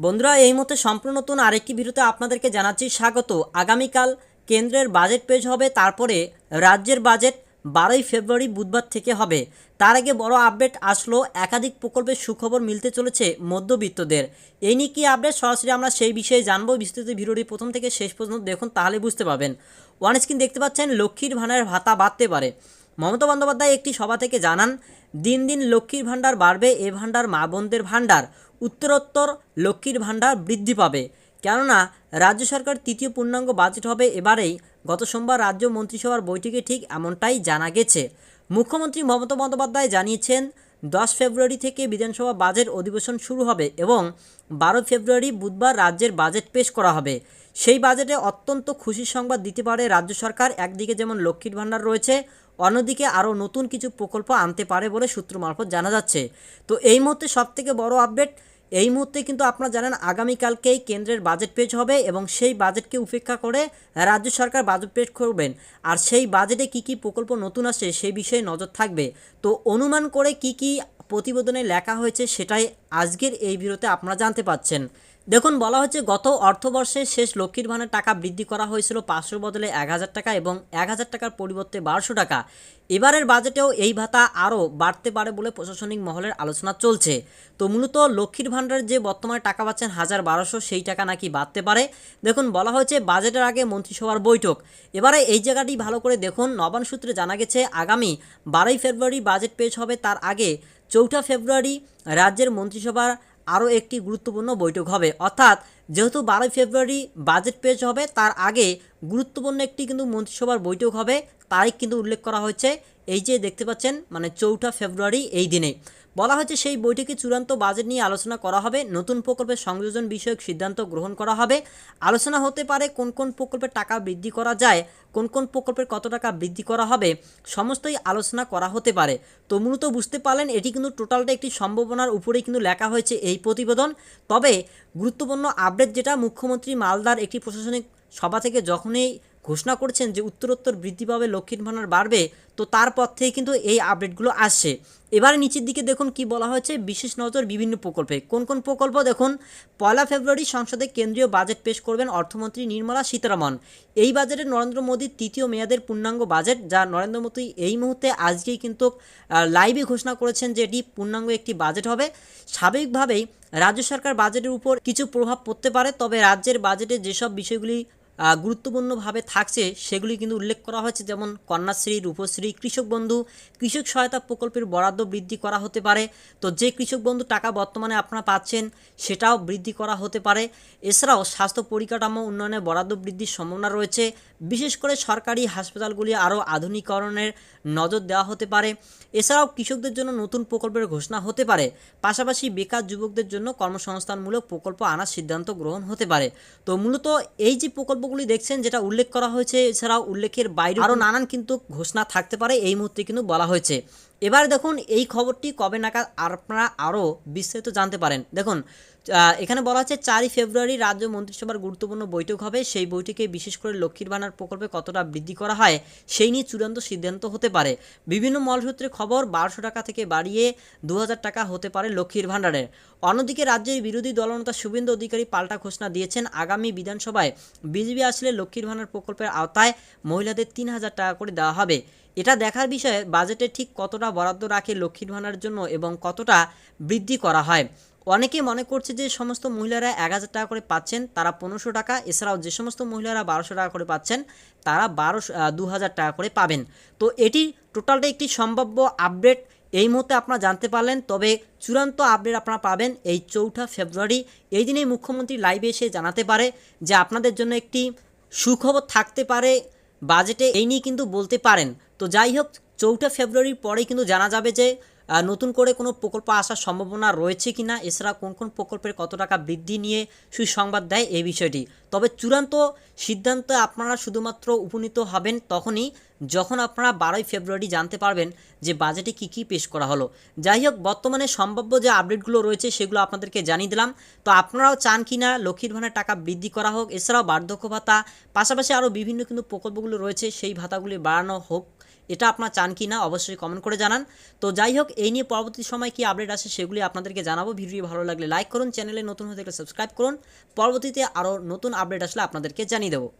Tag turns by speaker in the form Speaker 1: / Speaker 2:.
Speaker 1: বন্ধুরা, এই মুহূর্তে সম্পূর্ণ নতুন আরেকটি ভিডিওতে আপনাদেরকে জানাচ্ছি স্বাগত। আগামীকাল কেন্দ্রের বাজেট পেশ হবে, তারপরে রাজ্যের বাজেট বারোই ফেব্রুয়ারি বুধবার থেকে হবে। তার আগে বড় আপডেট আসলো, একাধিক প্রকল্পের সুখবর মিলতে চলেছে মধ্যবিত্তদের। এই নিয়ে কী আপডেট সরাসরি আমরা সেই বিষয়ে জানব। বিস্তৃত ভিডিওটি প্রথম থেকে শেষ পর্যন্ত দেখুন, তাহলে বুঝতে পারবেন। ওয়ান স্ক্রিন দেখতে পাচ্ছেন, লক্ষ্মীর ভাণ্ডারের ভাতা বাড়তে পারে। মমতা বন্দ্যোপাধ্যায় একটি সভা থেকে জানান, দিন দিন লক্ষ্মীর ভাণ্ডার বাড়বে, এ ভাণ্ডার মা বোনদের ভাণ্ডার। উত্তরোত্তর লক্ষ্মীর ভাণ্ডার বৃদ্ধি পাবে। কেননা, রাজ্য সরকার তৃতীয় পূর্ণাঙ্গ বাজেট হবে এবারেই। গত সোমবার রাজ্য মন্ত্রিসভার বৈঠকে ঠিক এমনটাই জানা গেছে। মুখ্যমন্ত্রী মমতা বন্দ্যোপাধ্যায় জানিয়েছেন, দশ ফেব্রুয়ারি থেকে বিধানসভা বাজেট অধিবেশন শুরু হবে এবং বারো ফেব্রুয়ারি বুধবার রাজ্যের বাজেট পেশ করা হবে। সেই বাজেটে অত্যন্ত খুশির সংবাদ দিতে পারে রাজ্য সরকার। একদিকে যেমন লক্ষ্মীর ভাণ্ডার রয়েছে অন্যদিকে আরও নতুন কিছু প্রকল্প আনতে পারে বলে সূত্র মারফত জানা যাচ্ছে। তো এই মুহূর্তে সবথেকে বড় আপডেট, এই মুহূর্তে কিন্তু আপনারা জানেন আগামীকালকেই কেন্দ্রের বাজেট পেশ হবে এবং সেই বাজেটকে উপেক্ষা করে রাজ্য সরকার বাজেট পেশ করবেন। আর সেই বাজেটে কি কি প্রকল্প নতুন আসে সেই বিষয়ে নজর থাকবে। তো অনুমান করে কি কি প্রতিবেদনে লেখা হয়েছে সেটাই আজকের এই ভিডিওতে আপনারা জানতে পাচ্ছেন। দেখুন, বলা হচ্ছে গত অর্থবর্ষে শেষ লক্ষ্মীর ভাণ্ডার টাকা বৃদ্ধি করা হয়েছিল পাঁচশোর বদলে এক হাজার টাকা এবং এক হাজার টাকার পরিবর্তে বারোশো টাকা। এবারের বাজেটেও এই ভাতা আরও বাড়তে পারে বলে প্রশাসনিক মহলের আলোচনা চলছে। তো মূলত লক্ষ্মীর ভাণ্ডার যে বর্তমানে টাকা পাচ্ছেন হাজার বারোশো, সেই টাকা নাকি বাড়তে পারে? দেখুন, বলা হয়েছে বাজেটের আগে মন্ত্রিসভার বৈঠক। এবারে এই জায়গাটি ভালো করে দেখুন নবান সূত্রে জানা গেছে, আগামী বারোই ফেব্রুয়ারি বাজেট পেশ হবে তার আগে। চৌঠা ফেব্রুয়ারি রাজ্যের মন্ত্রিসভার আরও একটি গুরুত্বপূর্ণ বৈঠক হবে। অর্থাৎ যেহেতু বারোই ফেব্রুয়ারি বাজেট পেশ হবে তার আগে গুরুত্বপূর্ণ একটি কিন্তু মন্ত্রিসভার বৈঠক হবে। তারিখ কিন্তু উল্লেখ করা হয়েছে। এই যে দেখতে পাচ্ছেন মানে চৌঠা ফেব্রুয়ারি এই দিনে। বলা হয়েছে সেই বৈঠকে চূড়ান্ত বাজেট নিয়ে আলোচনা করা হবে। নতুন প্রকল্পের সংযোজন বিষয়ক সিদ্ধান্ত গ্রহণ করা হবে। আলোচনা হতে পারে কোন কোন প্রকল্পের টাকা বৃদ্ধি করা যায়, কোন কোন প্রকল্পের কত টাকা বৃদ্ধি করা হবে, সমস্তই আলোচনা করা হতে পারে। তো মূলত বুঝতে পারলেন, এটি কিন্তু টোটালটা একটি সম্ভাবনার উপরেই কিন্তু লেখা হয়েছে এই প্রতিবেদন। তবে গুরুত্বপূর্ণ আপডেট যেটা, মুখ্যমন্ত্রী মালদার একটি প্রশাসনিক সভা থেকে যখনই ঘোষণা করছেন যে উত্তরোত্তর বৃদ্ধি পাবে লক্ষ্মীর ভাণ্ডার বাড়বে, তো তারপর থেকে কিন্তু এই আপডেটগুলো আসছে। এবারে নিচের দিকে দেখুন কি বলা হয়েছে, বিশেষ নজর বিভিন্ন প্রকল্পে। কোন কোন প্রকল্প? দেখুন, পয়লা ফেব্রুয়ারি সংসদে কেন্দ্রীয় বাজেট পেশ করবেন অর্থমন্ত্রী নির্মলা সীতারামন। এই বাজেটে নরেন্দ্র মোদীর তৃতীয় মেয়াদের পূর্ণাঙ্গ বাজেট, যা নরেন্দ্র মোদী এই মুহূর্তে আজকেই কিন্তু লাইভে ঘোষণা করেছেন যে এটি পূর্ণাঙ্গ একটি বাজেট হবে। স্বাভাবিকভাবেই রাজ্য সরকার বাজেটের উপর কিছু প্রভাব পড়তে পারে, তবে রাজ্যের বাজেটে যেসব বিষয়গুলি গুরুত্বপূর্ণভাবে থাকছে, সেগুলি কিন্তু উল্লেখ করা হয়েছে, যেমন কন্যাশ্রী, রূপশ্রী, কৃষক বন্ধু, কৃষক সহায়তা প্রকল্পের বরাদ্দ বৃদ্ধি করা হতে পারে। তো যে কৃষক বন্ধু টাকা বর্তমানে আপনারা পাচ্ছেন, সেটাও বৃদ্ধি করা হতে পারে। এছাড়াও স্বাস্থ্য পরিকাঠামো উন্নয়নে বরাদ্দ বৃদ্ধির সম্ভাবনা রয়েছে। বিশেষ করে সরকারি হাসপাতালগুলি আরও আধুনিকরণের নজর দেওয়া হতে পারে। এছাড়াও কৃষকদের জন্য নতুন প্রকল্পের ঘোষণা হতে পারে। পাশাপাশি বেকার যুবকদের জন্য কর্মসংস্থানমূলক প্রকল্প আনার সিদ্ধান্ত গ্রহণ হতে পারে। তো মূলত এই যে প্রকল্পগুলি দেখছেন যেটা উল্লেখ করা হয়েছে, এছাড়াও উল্লেখের বাইরে আরও নানান কিন্তু ঘোষণা থাকতে পারে, এই মুহূর্তে কিন্তু বলা হয়েছে। এবার দেখুন এই খবরটি কবে নাগাদ আপনারা আরও বিস্তারিত জানতে পারেন। দেখুন এখানে বলা হচ্ছে চারই ফেব্রুয়ারি রাজ্য মন্ত্রিসভার গুরুত্বপূর্ণ বৈঠক হবে। সেই বৈঠকে বিশেষ করে লক্ষ্মীর ভাণ্ডার প্রকল্পে কতটা বৃদ্ধি করা হয় সেই নিয়ে চূড়ান্ত সিদ্ধান্ত হতে পারে। বিভিন্ন মলসূত্রে খবর, বারোশো টাকা থেকে বাড়িয়ে দু হাজার টাকা হতে পারে লক্ষ্মীর ভাণ্ডারের। অন্যদিকে রাজ্যের বিরোধী দলনেতা শুভেন্দু অধিকারী পাল্টা ঘোষণা দিয়েছেন, আগামী বিধানসভায় বিজেপি আসলে লক্ষ্মীর ভাণ্ডার প্রকল্পের আওতায় মহিলাদের তিন হাজার টাকা করে দেওয়া হবে। এটা দেখার বিষয়ে বাজেটে ঠিক কতটা বরাদ্দ রাখে লক্ষ্মীর ভাণ্ডারের জন্য এবং কতটা বৃদ্ধি করা হয়? অনেকে মনে করছে যে সমস্ত মহিলারা এক হাজার টাকা করে পাচ্ছেন, তারা পনেরোশো টাকা। এছাড়াও যে সমস্ত মহিলারা বারোশো টাকা করে পাচ্ছেন, তারা বারোশো দু হাজার টাকা করে পাবেন। তো এটি টোটালটা একটি সম্ভাব্য আপডেট। এই মুহূর্তে আপনারা জানতে পারলেন, তবে চূড়ান্ত আপডেট আপনারা পাবেন এই চৌঠা ফেব্রুয়ারি। এই দিনেই মুখ্যমন্ত্রী লাইভে এসে জানাতে পারে যে আপনাদের জন্য একটি সুখবর থাকতে পারে। বাজেটে এই নিয়ে কিন্তু বলতে পারেন। তো যাই হোক, চৌঠা ফেব্রুয়ারির পরেই কিন্তু জানা যাবে যে নতুন করে কোনো প্রকল্প আসার সম্ভাবনা রয়েছে কি না এছাড়া কোন কোন প্রকল্পের কত টাকা বৃদ্ধি নিয়ে সুসংবাদ দেয় এই বিষয়টি? তবে চূড়ান্ত সিদ্ধান্তে আপনারা শুধুমাত্র উপনীত হবেন তখনই যখন আপনারা বারোই ফেব্রুয়ারি জানতে পারবেন যে বাজেটে কী কী পেশ করা হলো। যাই হোক, বর্তমানে সম্ভাব্য যে আপডেটগুলো রয়েছে সেগুলো আপনাদেরকে জানিয়ে দিলাম। তো আপনারাও চান কি না লক্ষ্মীর ভাণ্ডার টাকা বৃদ্ধি করা হোক, এছাড়াও বার্ধক্য ভাতা, পাশাপাশি আরও বিভিন্ন কিন্তু প্রকল্পগুলো রয়েছে, সেই ভাতাগুলি বাড়ানো হোক এটা আপনার চান কি না অবশ্যই কমেন্ট করে জানান। তো যাই হোক, এই নিয়ে পরবর্তী সময় কি আপডেট আসে সেগুলি আপনাদেরকে জানাব। ভিডিও ভালো লাগলে লাইক করুন চ্যানেলে নতুন হয়ে থাকলে সাবস্ক্রাইব করুন। পরবর্তীতে আরও নতুন আপডেট আসলে আপনাদেরকে জানিয়ে দেবো।